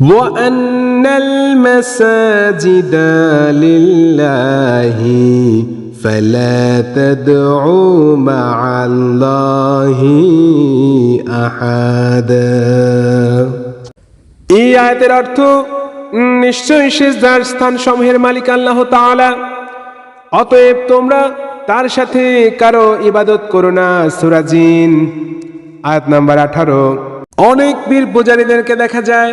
وأن المساجد لله فلا تدعوا مع الله أحدا এই আয়াতের অর্থ উম, নিশ্চয়ই সেজদার স্থান সমূহের মালিক আল্লাহ তাআলা অতএব তোমরা তার সাথে কারো ইবাদত করো না সুরাজিন আয়াত নাম্বার আঠারো অনেক পীর পূজারীদেরকে দেখা যায়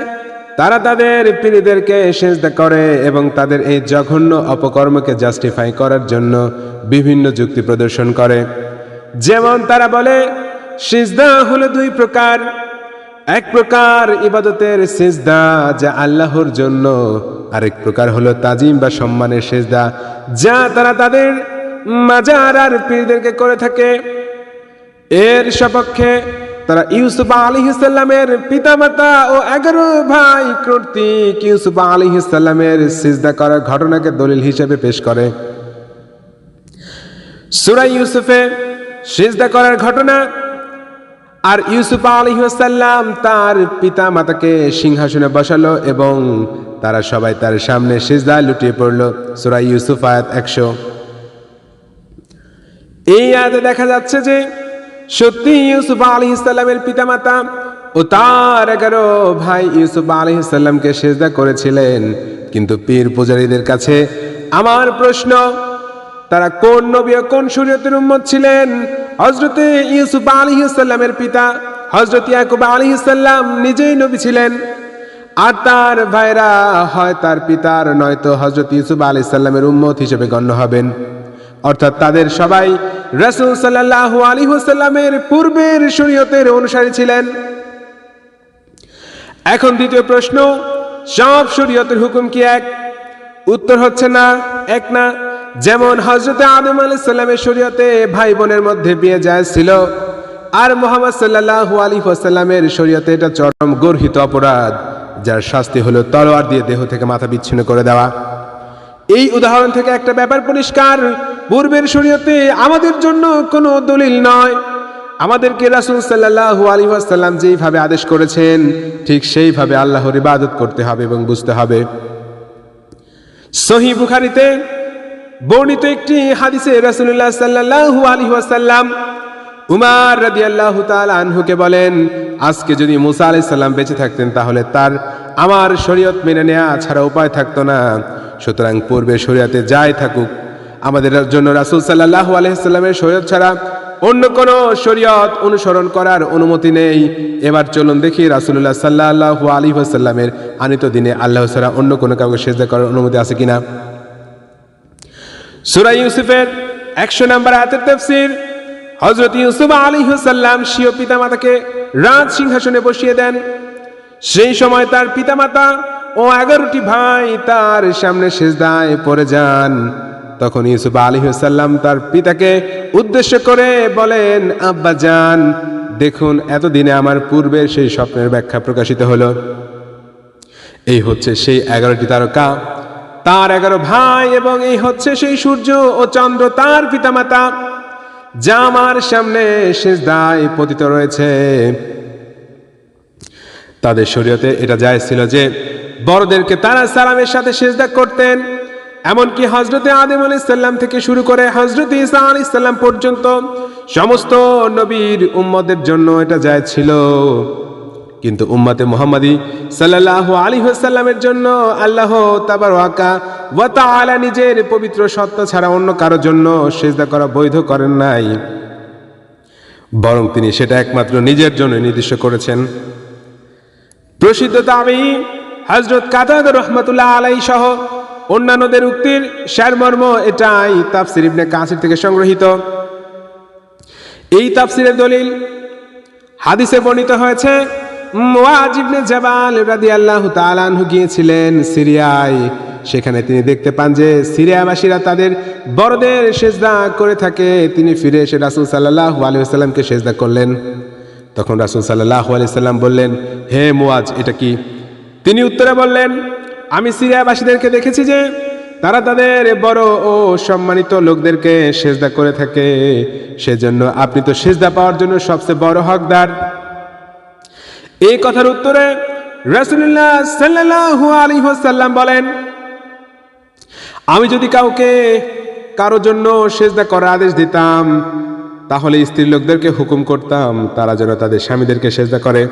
তারা তাদের পীরদেরকে সেজদা করে এবং তাদের এই জঘন্য অপকর্মকে জাস্টিফাই করার জন্য বিভিন্ন যুক্তি প্রদর্শন করে। যেমন তারা বলে, সিজদা হলো দুই প্রকার। এক প্রকার ইবাদতের সেজদা যা আল্লাহর জন্য, আরেক প্রকার হলো তাজিম বা সম্মানের সেজদা যা তারা তাদের মাজার আর পীরদেরকে করে থাকে। এর সপক্ষে তারা ইউসুফ আলিহিসাল্লামের পিতামাতা ও এগারো ভাই কর্তৃক ইউসুফ আলিহিসাল্লামের সিজদা করার ঘটনাকে দলিল হিসেবে পেশ করে। সুরাই ইউসুফে সিজদা করার ঘটনা আর ইউসুফ আলহিহাসাল্লাম তার পিতা মাতাকে সিংহাসনে বসালো এবং তারা সবাই তার সামনে সিজদা লুটিয়ে পড়ল। সুরাই ইউসুফ আয়াত একশো। এই আয়াতে দেখা যাচ্ছে যে সত্যি ইউসুফ আলী ইসলামের পিতামাতা ও তার এগারো ভাই ইউসুফ আলী ইসলামকে সেজদা করেছিলেন। কিন্তু পীর পূজারীদের কাছে আমার প্রশ্ন, তারা কোন নবী ও কোন শরীয়তের উম্মত ছিলেন? হজরতে ইউসুফ আলী ইসলামের পিতা হজরত ইয়াকুব আলী ইসলাম নিজেই নবী ছিলেন। আর তার ভাইরা হয় তার পিতার, নয়তো হজরত ইউসুফ আলী ইসলামের উম্মত হিসেবে গণ্য হবেন। অর্থাৎ তাদের সবাই রসুল সাল্লাহ আলী হুসাল্লামের পূর্বের শরীয়তের অনুসারী ছিলেন। এখন দ্বিতীয় প্রশ্ন, সব শরীয়তের হুকুম কি এক? উত্তর হচ্ছে না, এক না। যেমন হজরত আদম আলী সাল্লামের শরীয়তে ভাই বোনের মধ্যে বিয়ে যায় ছিল, আর মোহাম্মদ সাল্লাহ আলী সাল্লামের শরীয়তে এটা চরম গর্হিত অপরাধ, যার শাস্তি হলো তলোয়ার দিয়ে দেহ থেকে মাথা বিচ্ছিন্ন করে দেওয়া। এই উদাহরণ থেকে একটা ব্যাপার পরিষ্কার। পূর্বের শরীয়তে আমাদের জন্য কোনো দলিল নয়। আমাদেরকে রাসুল সাল্লাহ আলী আসাল্লাম যেইভাবে আদেশ করেছেন, ঠিক সেইভাবে আল্লাহর ইবাদত করতে হবে এবং বুঝতে হবে। সহি বুখারিতে বর্ণিত একটি হাদিসে রাসুল্লাহ সাল্লাহু আলী আসাল্লাম উমার রাদি আল্লাহ আনহুকে বলেন, আজকে যদি মুসা আলাইসাল্লাম বেঁচে থাকতেন, তাহলে তার আমার শরীয়ত মেনে নেওয়া ছাড়া উপায় থাকতো না। সুতরাং পূর্বে শরীয়তে যাই থাকুক, আমাদের জন্য রাসুল সাল্লাহ আলহিসাল্লামের শরীয়ত ছাড়া অন্য কোন শরীয়ত অনুসরণ করার অনুমতি নেই। এবার চলুন দেখি রাসুল্লাহ সাল্লাহ আলী সাল্লামের আনিত দিনে আল্লাহ ছাড়া অন্য কোনো কাউকে সেজদা করার অনুমতি আছে কিনা? সুরাই ইউসুফের একশো নম্বর হাতের তফসির হজরত ইউসুফ আলী হুসাল্লাম স্বীয় পিতামাতাকে রাজ সিংহাসনে বসিয়ে দেন। সেই সময় তার পিতামাতা ও এগারোটি ভাই তার সামনে সেজদায় পড়ে যান। তখন ইউসুফ আলী হুসাল্লাম তার পিতাকে উদ্দেশ্য করে বলেন, আব্বা যান দেখুন, এতদিনে আমার পূর্বের সেই স্বপ্নের ব্যাখ্যা প্রকাশিত হলো। এই হচ্ছে সেই এগারোটি তারকা। তার এগারো ভাই এবং এই হচ্ছে সেই সূর্য ও চন্দ্র তার পিতামাতা, যা আমার সামনে শেষ দায় পতিত রয়েছে। তাদের শরীয়তে এটা যায় ছিল যে বড়দেরকে তারা সালামের সাথে সেজদা করতেন। এমনকি হজরতে আদিম আলি সাল্লাম থেকে শুরু করে হজরত ইসা আলি সাল্লাম পর্যন্ত সমস্ত নবীর উম্মদের জন্য এটা যায় ছিল। কিন্তু উম্মাতে মোহাম্মদী সাল্লাহ আলী সাল্লামের জন্য আল্লাহ তাবার ওয়াকা ওয়া তাআলা নিজের পবিত্র সত্তা ছাড়া অন্য কারোর জন্য সেজদা করা বৈধ করেন নাই। বরং তিনি সেটা একমাত্র নিজের জন্য নির্দিষ্ট করেছেন। প্রসিদ্ধ দাবি হজরত কাতাদ রহমতুল্লাহ আলাই সহ অন্যান্যদের উক্তির সারমর্ম এটাই তাফসির ইবনে কাসির থেকে সংগ্রহীত এই তাফসিরের দলিল হাদিসে বর্ণিত হয়েছে, মুআজ ইবনে জাবাল রাদিয়াল্লাহু তাআলা আনহু গিয়েছিলেন সিরিয়ায়। সেখানে তিনি দেখতে পান যে সিরিয়াবাসীরা তাদের বড়দের সেজদা করে থাকে। তিনি ফিরে এসে রাসূল সাল্লাল্লাহু আলাইহি ওয়াসাল্লামকে সেজদা করলেন। তখন রাসূল সাল্লাল্লাহু আলাইহি সাল্লাম বললেন, হে মুআজ, এটা কি? তিনি উত্তরে বললেন, আমি সিরিয়াবাসীদেরকে দেখেছি যে তারা তাদের বড় ও সম্মানিত লোকদেরকে সেজদা করে থাকে। সেজন্য আপনি তো সেজদা পাওয়ার জন্য সবচেয়ে বড় হকদার। এই কথার উত্তরে ওয়াসাল্লাম বলেন, আমি যদি কাউকে কারও জন্য সেজদা করার আদেশ দিতাম, তাহলে স্ত্রী লোকদেরকে হুকুম করতাম, তারা যেন তাদের স্বামীদেরকে সেজদা করে।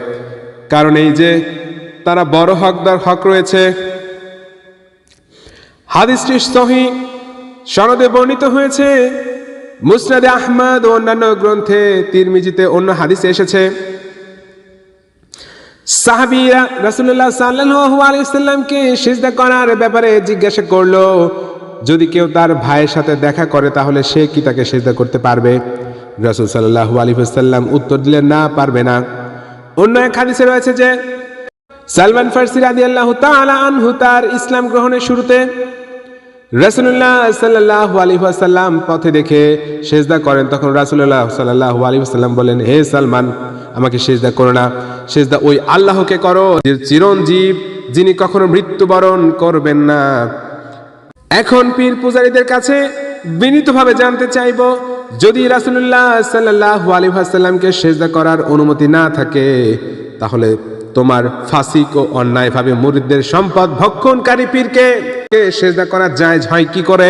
কারণ এই যে তারা বড় হকদার হক রয়েছে। হাদিসটি সহি, সনদে বর্ণিত হয়েছে, মুসনাদে আহমদ ও অন্যান্য গ্রন্থে তিরমিজিতে অন্য হাদিসে এসেছে। সাহাবিরা রাসূলুল্লাহ সাল্লাল্লাহু আলাইহি সাল্লামকে সিজদা করার ব্যাপারে জিজ্ঞাসা করল, যদি কেউ তার ভাইয়ের সাথে দেখা করে, তাহলে সে কি তাকে সিজদা করতে পারবে? রাসূল সাল্লাল্লাহু আলাইহি সাল্লাম উত্তর দিলেন, না, পারবে না। অন্য এক হাদিসে রয়েছে যে সালমান ফার্সি রাদিয়াল্লাহু তাআলা আনহু তার ইসলাম গ্রহণের শুরুতে রাসূলুল্লাহ সাল্লাল্লাহু আলাইহি ওয়াসাল্লাম পথে দেখে সেজদা করেন। তখন রাসূলুল্লাহ সাল্লাল্লাহু আলাইহি ওয়াসাল্লাম বলেন হে সালমান, আমাকে সেজদা করো না। সেজদা ওই আল্লাহকে করো চিরঞ্জীব, যিনি কখনো মৃত্যুবরণ করবেন না। এখন পীর পূজারীদের কাছে বিনীতভাবে জানতে চাইব, যদি রাসূলুল্লাহ সাল্লাল্লাহু আলাইহি ওয়াসাল্লামকে সেজদা করার অনুমতি না থাকে, তাহলে তোমার ফাসিক ও অন্যায়ভাবে মুরিদদের সম্পদ ভক্ষণকারী পীরকে, কে সেজদা করা যায় হয় কি করে?